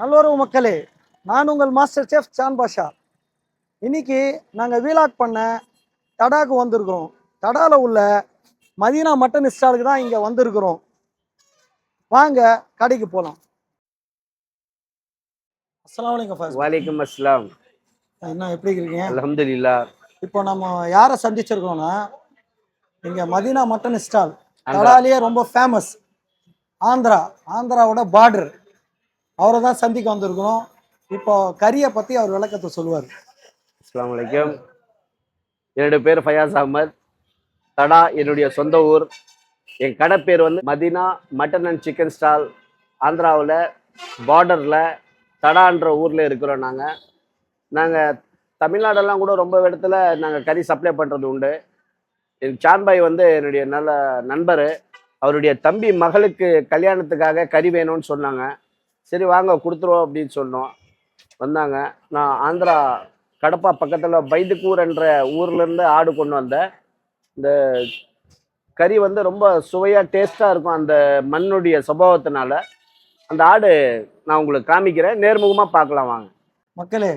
நல்லுறவு மக்களே நான் உங்கள் மாஸ்டர் செஃப் சான் பாஷா. இன்னைக்கு நாங்கள் வீலாக் பண்ண தடாக்கு வந்திருக்கிறோம். தடால உள்ள மதீனா மட்டன் ஸ்டாலுக்கு தான் இங்கே வந்திருக்கிறோம். வாங்க கடைக்கு போகலாம் அஸ்ஸலாமு அலைக்கும் ஃபர்ஸ்ட் வலைக்கம் அஸ்லாம் என்ன எப்படி இருக்கீங்க? இப்போ நம்ம யாரை சந்திச்சிருக்கோம்னா இங்கே மதீனா மட்டன் ஸ்டால். தடாலேயே ரொம்ப ஃபேமஸ் ஆந்திரா. ஆந்திராவோட பார்டர் அவரை தான் சந்திக்க வந்திருக்கிறோம் இப்போ கறியை பற்றி அவர் விளக்கத்தை சொல்லுவார். அஸ்லாம் வலைக்கம் என்னுடைய பேர் ஃபயாஸ் அகமது தடா என்னுடைய சொந்த ஊர். என் கடை பேர் வந்து Madina mutton and chicken stall. ஆந்திராவில் பார்டரில் தடான்ற ஊரில் இருக்கிறோம் நாங்கள் நாங்கள் தமிழ்நாடெல்லாம் கூட ரொம்ப இடத்துல நாங்கள் கறி சப்ளை பண்ணுறது உண்டு. என் சான்பாய் வந்து என்னுடைய நல்ல நண்பர். அவருடைய தம்பி மகளுக்கு கல்யாணத்துக்காக கறி வேணும்னு சொன்னாங்க. சரி வாங்க கொடுத்துருவோம் அப்படின்னு சொன்னோம். வந்தாங்க. நான் ஆந்திரா கடப்பா பக்கத்தில் பைதுக்கூர் என்ற ஊர்லேருந்து ஆடு கொண்டு வந்தேன். இந்த கறி வந்து ரொம்ப சுவையாக டேஸ்ட்டாக இருக்கும் அந்த மண்ணுடைய சுபாவத்தினால. அந்த ஆடு நான் உங்களுக்கு காமிக்கிறேன். நேர்முகமாக பார்க்கலாம் வாங்க. மக்களே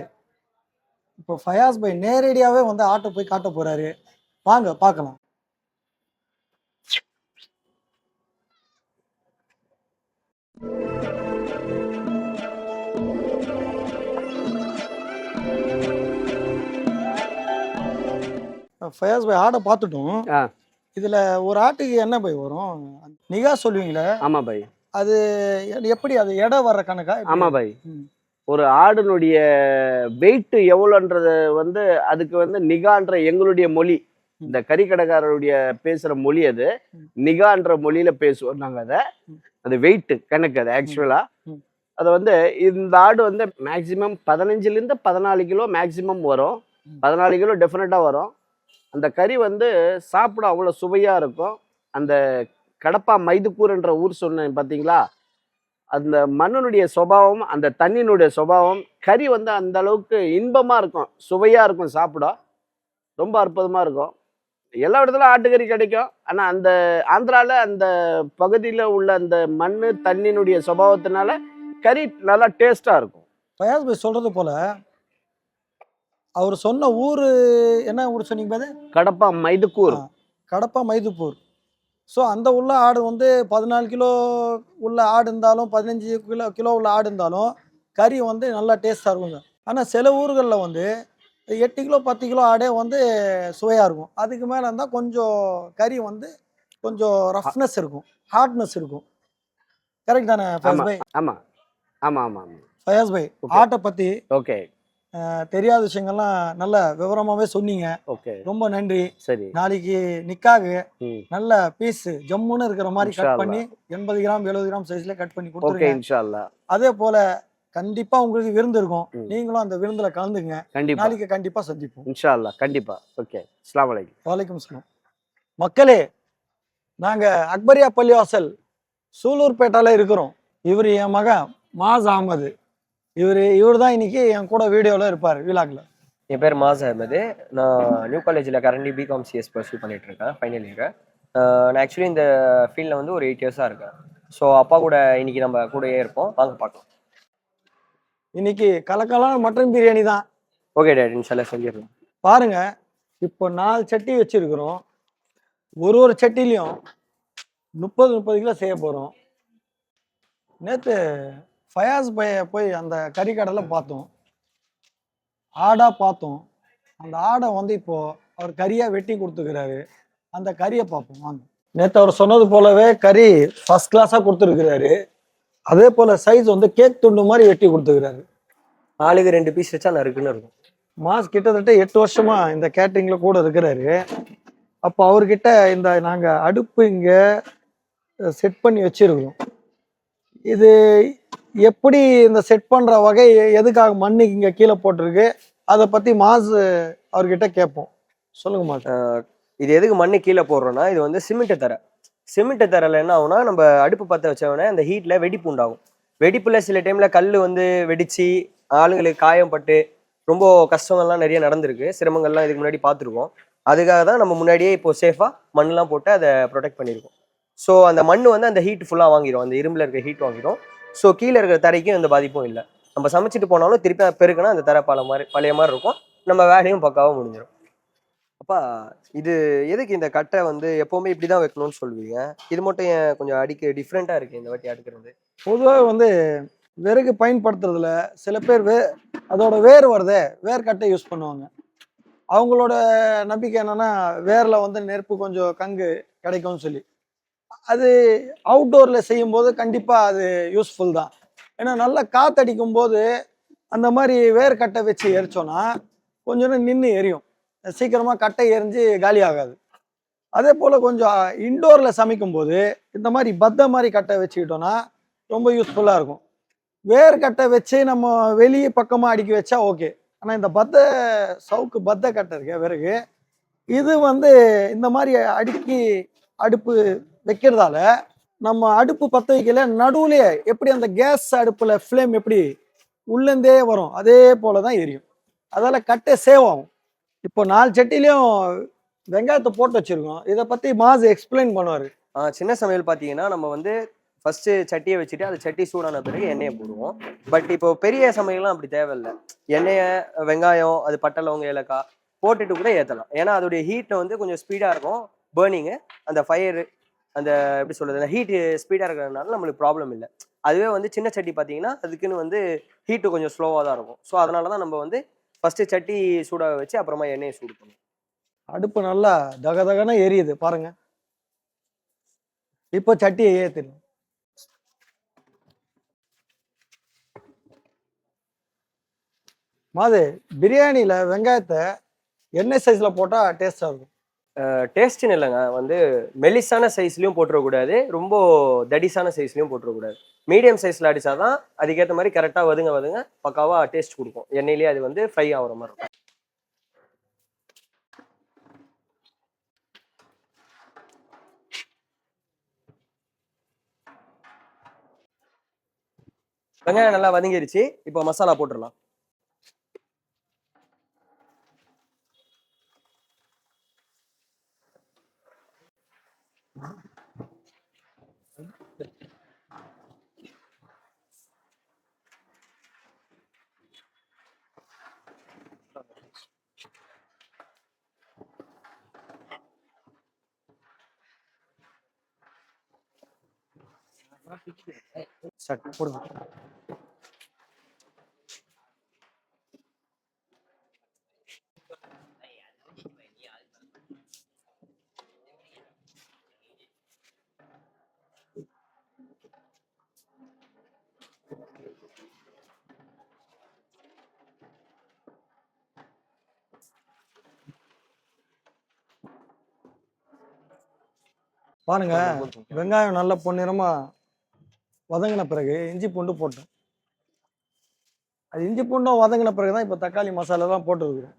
இப்போ ஃபயாஸ் பை நேரடியாகவே வந்து ஆட்டை போய் காட்ட போகிறாரு வாங்க பார்க்கலாம். ஃபயாஸ் பை ஆடை பார்த்துட்டோம். இதுல ஒரு ஆட்டுக்கு என்ன பை வரும் நிகா சொல்லுவீங்களே ஆமாம் பாய் அது எப்படி அது எடை வர்ற கணக்கா எப்படி? ஆமாம் பாய் ம். ஒரு ஆடினுடைய வெயிட் எவ்வளோன்றது வந்து அதுக்கு வந்து நிகான்ற எங்களுடைய மொழி இந்த கறிக்கடைக்காரருடைய பேசுகிற மொழி அது. நிகான்ற மொழியில பேசுவோம் நாங்கள் அதை. அது வெயிட் கணக்கு அது ஆக்சுவலாக. அது வந்து இந்த ஆடு வந்து மேக்சிமம் பதினஞ்சுலேருந்து பதினாலு கிலோ மேக்சிமம் வரும். பதினாலு கிலோ டெஃபினட்டாக வரும் அந்த கறி வந்து சாப்பிட அவ்வளோ சுவையாக இருக்கும். அந்த கடப்பா மைதுக்கூர்ன்ற ஊர் சொன்னேன் பார்த்தீங்களா அந்த மண்ணினுடைய சுபாவம் அந்த தண்ணியினுடைய சுபாவம் கறி வந்து அந்த அளவுக்கு இன்பமாக இருக்கும் சுவையாக இருக்கும் சாப்பிட. ரொம்ப அற்புதமாக இருக்கும். எல்லா இடத்துலையும் ஆட்டுக்கறி கிடைக்கும். ஆனால் அந்த ஆந்திராவில் அந்த பகுதியில் உள்ள அந்த மண் தண்ணியினுடைய சுபாவத்தினால கறி நல்லா டேஸ்ட்டாக இருக்கும். பயாஸ் பை சொல்றது அவர் சொன்ன ஊரு என்ன ஊர் சொன்னீங்க பாரு? கடப்பா மைதுக்கூர். கடப்பா மைதுப்பூர். ஸோ அந்த உள்ள ஆடு வந்து பதினாலு கிலோ உள்ள ஆடு இருந்தாலும் பதினஞ்சு கிலோ கிலோ உள்ள ஆடு இருந்தாலும் கறி வந்து நல்லா டேஸ்ட்டாக இருக்குங்க. ஆனால் சில ஊர்களில் வந்து எட்டு கிலோ பத்து கிலோ ஆடே வந்து சுவையாக இருக்கும். அதுக்கு மேலே இருந்தால் கொஞ்சம் கறி வந்து கொஞ்சம் ரஃப்னஸ் இருக்கும். ஹார்ட்னஸ் இருக்கும். கரெக்ட் தானே ஃபயாஸ் ஆமா. பை ஆமாம் ஆமாம் ஆமாம் ஆமாம் ஃபயாஸ் பை Okay. ஆட்டை பற்றி ஓகே தெரியாத விஷயங்கள்லாம் நல்ல விவரமாகவே சொன்னீங்க. ஓகே. ரொம்ப நன்றி. சரி. நாளைக்கு நிக்காக. நல்ல பீஸ் ஜம்முன்னு இருக்கிற மாதிரி கட் பண்ணி எண்பது கிராம் எழுபது கிராம் சைஸ்ல கட் பண்ணி கொடுத்துருங்க. அதே போல கண்டிப்பா உங்களுக்கு விருந்து இருக்கும். நீங்களும் அந்த விருந்துல கலந்துங்க. நாளைக்கு கண்டிப்பா சந்திப்போம். இன்ஷா அல்லா கண்டிப்பா. ஓகே. அஸ்ஸலாமு அலைக்கும். வலைக்கும் சலாம் மக்களே நாங்க அக்பரியா பள்ளிவாசல் சூலூர்பேட்டால இருக்கிறோம். இவர் என் மகன் மாஸ் அகமது இவர் இவர் தான் இன்னைக்கு என் கூட வீடியோல இருப்பார் வீலாக்ல என் பேர் மாஸ் அஹமது. நான் நியூ காலேஜில் கரண்ட்லி பிகாம் சிஎஸ் பர்சூ பண்ணிட்டு இருக்கேன் ஃபைனல் இயர் நான் ஆக்சுவலி இந்த ஃபீல்டில் வந்து ஒரு எயிட் இயர்ஸாக இருக்கேன். ஸோ அப்பா கூட இன்னைக்கு நம்ம கூடயே இருப்போம். வாங்க பார்க்கலாம். இன்னைக்கு கலக்கலான மட்டன் பிரியாணி தான். ஓகே டேட் இன்ஷால்லா சொல்லிடுறேன். பாருங்க இப்போ நாலு சட்டி வச்சிருக்கிறோம். ஒரு ஒரு சட்டிலையும் முப்பது முப்பது கிலோ செய்ய போகிறோம் நேற்று ஃபயாஸ் பைய போய் அந்த கறிக்கடையில் பார்த்தோம். ஆடாக பார்த்தோம். அந்த ஆடை வந்து இப்போ அவர் கறியாக வெட்டி கொடுத்துக்கிறாரு. அந்த கறியை பார்ப்போம் வாங்க. நேற்று அவர் சொன்னது போலவே கறி ஃபர்ஸ்ட் கிளாஸாக கொடுத்துருக்கிறாரு. அதே போல் சைஸ் வந்து கேக் துண்டு மாதிரி வெட்டி கொடுத்துக்கிறாரு. நாலுக்கு ரெண்டு பீஸ் வச்சா நறுக்குன்னு இருக்கும் மாஸ் கிட்டத்தட்ட எட்டு வருஷமா இந்த கேட்டரிங்ல கூட இருக்கிறாரு. அப்போ அவர்கிட்ட இந்த நாங்க அடுப்பு இங்க செட் பண்ணி வச்சிருக்கிறோம். இது எப்படி இந்த செட் பண்ற வகை எதுக்காக மண்ணு இங்க கீழே போட்டிருக்கு அதை பத்தி மாஸ் அவர்கிட்ட கேட்போம். சொல்லுங்க மாட்டேன் இது எதுக்கு மண்ணு கீழே போடுறோம்னா இது வந்து சிமெண்ட்டை தர. சிமெண்ட்டை தரல என்ன ஆகும்னா நம்ம அடுப்பு பற்ற வச்சோடனே அந்த ஹீட்டில் வெடிப்பு உண்டாகும். வெடிப்புல சில டைம்ல கல் வந்து வெடிச்சு ஆளுங்களுக்கு காயம் பட்டு ரொம்ப கஷ்டங்கள்லாம் நிறைய நடந்திருக்கு. சிரமங்கள்லாம் இதுக்கு முன்னாடி பார்த்துருக்கோம். அதுக்காக தான் நம்ம முன்னாடியே இப்போ சேஃபாக மண்ணெலாம் போட்டு அதை ப்ரொடெக்ட் பண்ணியிருக்கோம். ஸோ அந்த மண் வந்து அந்த ஹீட் ஃபுல்லாக வாங்கிடும் அந்த இரும்பில் இருக்க ஹீட் வாங்கிடும் ஸோ கீழே இருக்கிற தரைக்கும் எந்த பாதிப்பும் இல்லை. நம்ம சமைச்சிட்டு போனாலும் திருப்பி பெருக்கினா அந்த தரை பழைய மாதிரி பழைய மாதிரி இருக்கும். நம்ம வேலையும் பக்காவாக முடிஞ்சிடும் அப்பா இது எதுக்கு இந்த கட்டை வந்து எப்பவுமே இப்படி தான் வைக்கணும்னு சொல்லுவீங்க? இது மட்டும் ஏன் கொஞ்சம் அடிக்க டிஃப்ரெண்ட்டாக இருக்குது இந்த வாட்டி அடுக்கிறது? பொதுவாக வந்து விறகு பயன்படுத்துறதுல சில பேர் வே அதோட வேர் வருதே வேர்க்கட்டை யூஸ் பண்ணுவாங்க. அவங்களோட நம்பிக்கை என்னன்னா வேரில் வந்து நெருப்பு கொஞ்சம் கங்கு கிடைக்கும்னு சொல்லி. அது அவுட்டோர்ல செய்யும்போது கண்டிப்பாக அது யூஸ்ஃபுல் தான். ஏன்னா நல்லா காத்தடிக்கும் போது அந்த மாதிரி வேர்க்கட்டை வச்சு எரிச்சோன்னா கொஞ்சம் நேரம் நின்று எரியும். சீக்கிரமாக கட்டை எரிஞ்சு காலி ஆகாது. அதே போல் கொஞ்சம் இன்டோரில் சமைக்கும் போது இந்த மாதிரி பத்த மாதிரி கட்டை வச்சுக்கிட்டோம்னா ரொம்ப யூஸ்ஃபுல்லாக இருக்கும். வேர் கட்டை வச்சு நம்ம வெளியே பக்கமாக அடுக்கி வச்சா ஓகே ஆனால் இந்த பத்த சவுக்கு பத்த கட்டை இருக்க பிறகு இது வந்து இந்த மாதிரி அடுக்கி அடுப்பு வைக்கிறதால நம்ம அடுப்பு பற்ற வைக்கல நடுவுலயே எப்படி அந்த கேஸ் அடுப்பில் ஃப்ளேம் எப்படி உள்ளேருந்தே வரும் அதே போல தான் எரியும். அதால கட்டை சேவ் ஆகும். இப்போ நாலு சட்டிலையும் வெங்காயத்தை போட்டு வச்சுருக்கோம். இதை பற்றி மாஸ் எக்ஸ்பிளைன் பண்ணுவார். சின்ன சமையல் பார்த்தீங்கன்னா நம்ம வந்து ஃபர்ஸ்ட் சட்டியை வச்சுட்டு அந்த சட்டி சூடான பிறகு எண்ணெயை போடுவோம். பட் இப்போ பெரிய சமையல்லாம் அப்படி தேவையில்லை. எண்ணெயை வெங்காயம் அது பட்டை லவங்க ஏலக்காய் போட்டுட்டு கூட ஏற்றலாம் ஏன்னா அதோடைய ஹீட்டை வந்து கொஞ்சம் ஸ்பீடாக இருக்கும். பேர்னிங்கு அந்த ஃபயர் அந்த எப்படி சொல்றது அந்த ஸ்பீடாக இருக்கிறதுனால நம்மளுக்கு ப்ராப்ளம் இல்லை. அதுவே வந்து சின்ன சட்டி பார்த்தீங்கன்னா அதுக்குன்னு வந்து ஹீட்டு கொஞ்சம் ஸ்லோவாக தான் இருக்கும். ஸோ அதனால தான் நம்ம வந்து ஃபஸ்ட்டு சட்டி சூடாக வச்சு அப்புறமா எண்ணெயை சூடு பண்ணுவோம் அடுப்பு நல்லா தக தகதகன்னு எரியுது பாருங்க. இப்போ சட்டியை ஏற்றிடணும் மாது பிரியாணியில் வெங்காயத்தை எண்ணெய் சைஸில் போட்டால் டேஸ்ட்டாக இருக்கும். டேஸ்ட்னு இல்லைங்க. வந்து மெலிசான சைஸ்லையும் போட்டுறக்கூடாது. ரொம்ப தடிசான சைஸ்லையும் போட்டுறக்கூடாது. மீடியம் சைஸில் அடித்தா தான் அதுக்கேற்ற மாதிரி கரெக்டாக வதுங்க வதுங்க பக்காவாக டேஸ்ட் கொடுக்கும். எண்ணெயிலேயே அது வந்து ஃப்ரை ஆகுற மாதிரி இருக்கும். வெங்காயம் நல்லா வதங்கிருச்சு. இப்போ மசாலா போட்டுடலாம். ஸ்டார்ட் போடுங்க. பாருங்க. வெங்காயம் நல்ல பொன்னிறமா வதங்கின பிறகு இஞ்சி பூண்டு போட்டோம். அது இஞ்சி பூண்டும் வதங்கின பிறகு தான் இப்போ தக்காளி மசாலாலாம் போட்டுருக்குறோம்.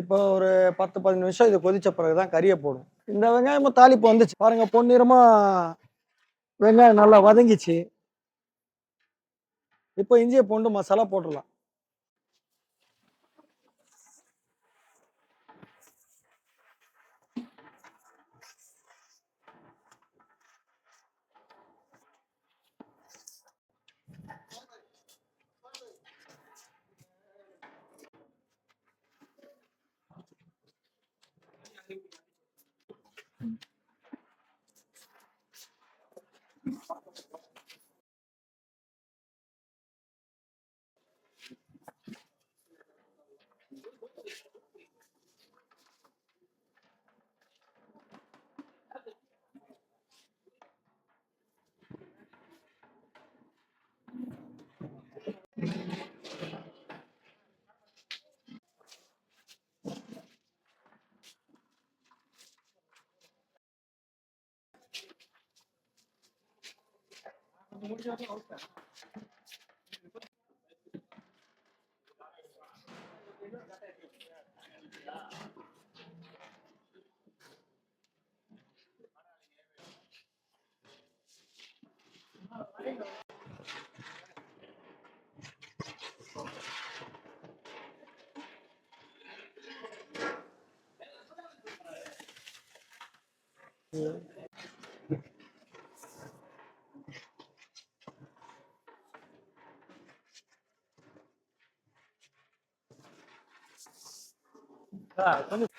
இப்போ ஒரு பத்து பதினஞ்சு நிமிஷம் இது கொதித்த பிறகு தான் கறியை போடும் இந்த வெங்காயமும் தாளிப்பு வந்துச்சு. பாருங்கள் பொன்னிறமா வெங்காயம் நல்லா வதங்கிச்சு. இப்போ இஞ்சியை பூண்டு மசாலா போட்டுடலாம். Yeah. கொஞ்சம்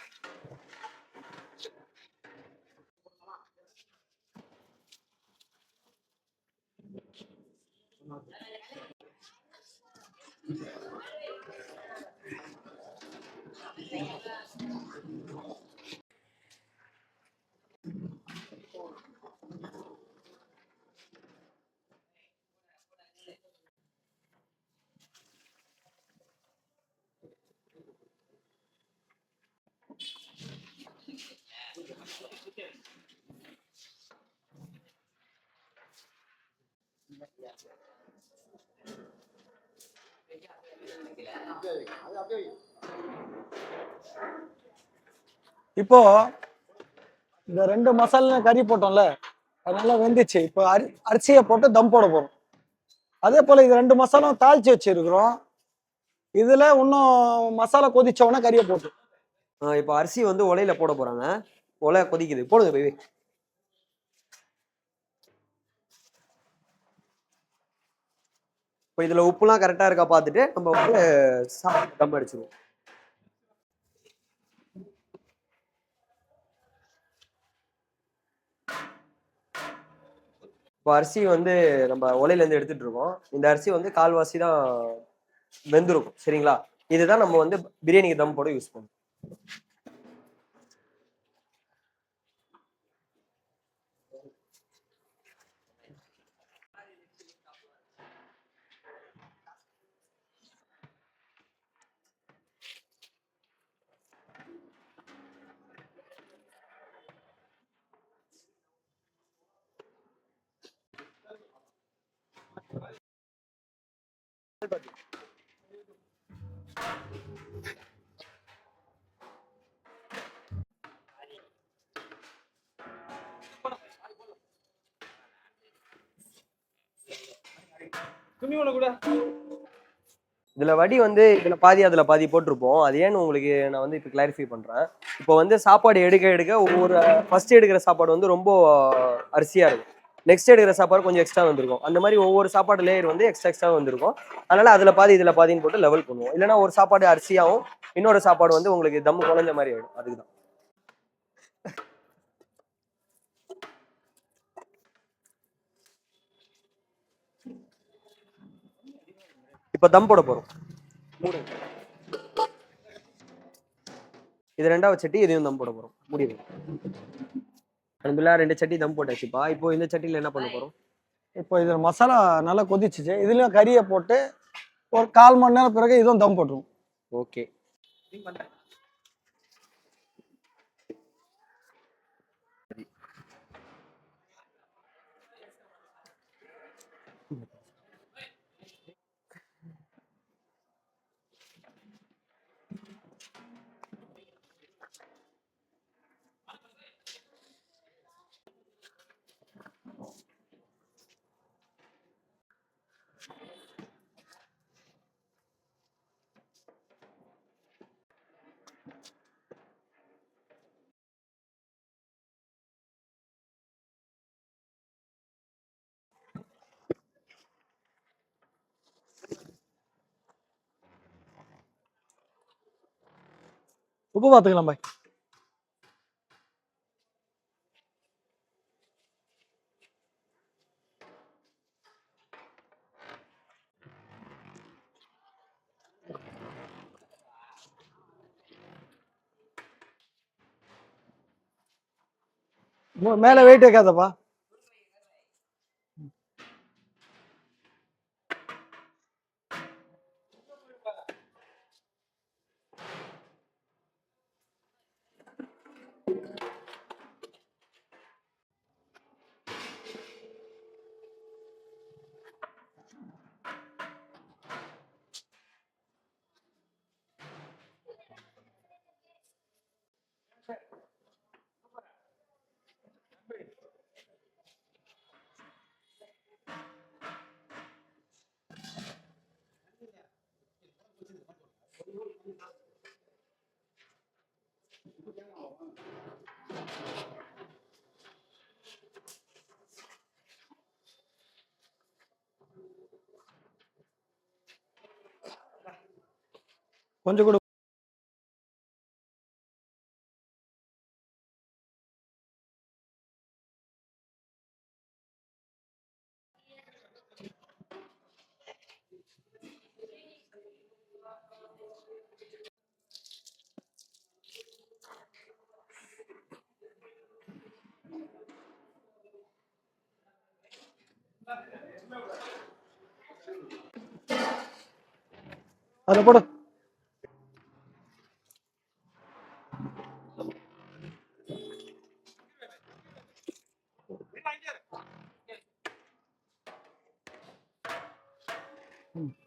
இப்போ இந்த ரெண்டு மசாலா கறி போட்டோம்ல அது நல்லா வெந்துச்சு. இப்போ அரி அரிசியை போட்டு தம் போட போறோம். அதே போல இது ரெண்டு மசாலாவும் தாளிச்சு வச்சிருக்கிறோம். இதுல இன்னும் மசாலா கொதிச்ச உடனே கறியை போட்டு. இப்போ அரிசி வந்து உலையில போட போறாங்க. உலை கொதிக்குது. போடுங்க பேபி இப்போ இதுல உப்புலாம் கரெக்டா இருக்கா பார்த்துட்டு நம்ம வந்து சாப்பிட்டு தம் அடிச்சிருவோம். இப்போ அரிசி வந்து நம்ம ஒலையிலேருந்து எடுத்துட்டு இருக்கோம். இந்த அரிசி வந்து கால்வாசி தான் வெந்திருக்கும். சரிங்களா? இதுதான் நம்ம வந்து பிரியாணிக்கு தம் போட யூஸ் பண்ணுவோம். இதுல வடி வந்து இதுல பாதி அதுல பாதி போட்டிருப்போம். அது ஏன்னு உங்களுக்கு நான் வந்து இப்போ கிளாரிஃபை பண்றேன். இப்போ வந்து சாப்பாடு எடுக்க எடுக்க ஒவ்வொரு ஃபர்ஸ்ட் எடுக்கிற சாப்பாடு வந்து ரொம்ப அரிசியா இருக்கும். நெக்ஸ்ட் எடுக்கிற சாப்பாடு கொஞ்சம் எக்ஸ்ட்ரா வந்திருக்கும். அந்த மாதிரி ஒவ்வொரு சாப்பாடு லேயர் வந்து எக்ஸ்ட்ரா எக்ஸ்ட்ரா வந்திருக்கும். அதனால அதில் பாதி இதில் பாதின்னு போட்டு லெவல் பண்ணுவோம். இல்லைனா ஒரு சாப்பாடு அரிசியாவும் இன்னொரு சாப்பாடு வந்து உங்களுக்கு தம்மு குழஞ்ச மாதிரி ஆகிடும் அதுக்கு தான் இப்போ தம் போட போறோம். இது ரெண்டாவது சட்டி இதையும் தம் போட போறோம். முடிவு அன்புல்லா ரெண்டு சட்டி தம் போட்டாச்சுப்பா இப்போ இந்த சட்டியில என்ன பண்ண போறோம்? இப்போ இதுல மசாலா நல்லா கொதிச்சுச்சு. இதுலயும் கறியை போட்டு ஒரு கால் மணி நேரம் பிறகு இதுவும் தம் போட்டுருவோம் ஓகே. உப்பு பார்த்துக்கலாம் பாய் மேலே மேல வெயிட் வைக்காதப்பா. கொஞ்சம் கூட അതെ പോട Mm-hmm.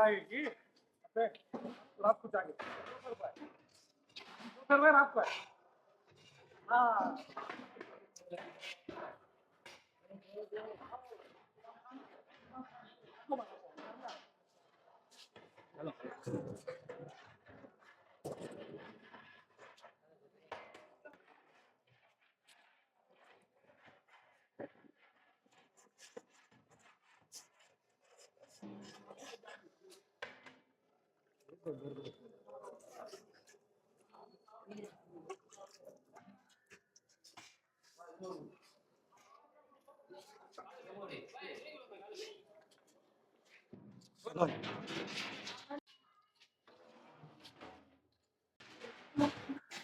लागेगी आपको जाएँगे दो सर्वर आपका हाँ। हेलो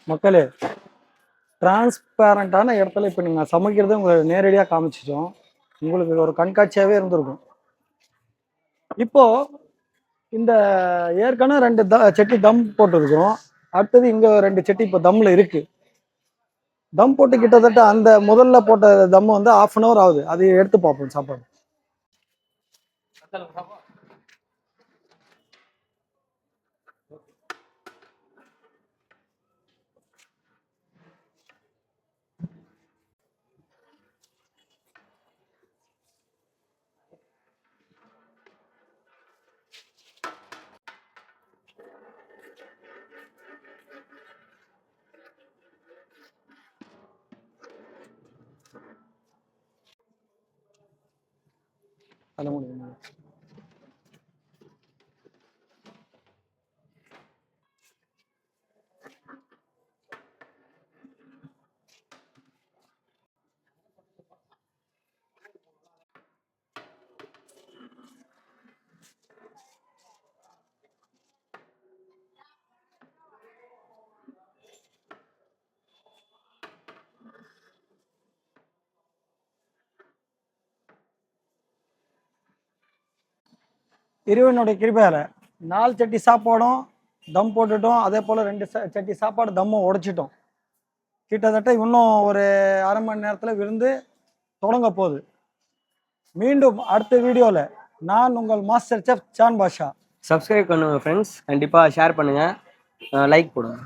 மக்களே டிரான்ஸ்பேரண்டான இடத்துல இப்போ நீங்கள் சமைக்கிறத உங்களை நேரடியாக காமிச்சிட்டோம். உங்களுக்கு ஒரு கண்காட்சியாகவே இருந்திருக்கும். இப்போ இந்த ஏற்கனவே ரெண்டு த செட்டி தம் போட்டிருக்கிறோம். அடுத்தது இங்கே ரெண்டு செட்டி இப்போ தம்மில் இருக்கு. தம் போட்டு கிட்டத்தட்ட அந்த முதல்ல போட்ட தம் வந்து ஆஃப் அன் ஹவர் ஆகுது. அது எடுத்து பார்ப்போம் சாப்பாடு. அதில் முடியும் இறைவனுடைய கிருபையால நாலு சட்டி சாப்பாடும் தம் போட்டுட்டோம். அதே போல் ரெண்டு ச- சட்டி சாப்பாடு தம்மும் உடைச்சிட்டோம். கிட்டத்தட்ட இன்னும் ஒரு அரை மணி நேரத்தில் விருந்து தொடங்க போகுது. மீண்டும் அடுத்த வீடியோவில் நான் உங்கள் master chef Shaan Basha. Subscribe பண்ணுங்கள் ஃப்ரெண்ட்ஸ் கண்டிப்பாக ஷேர் பண்ணுங்கள் லைக் போடுங்க.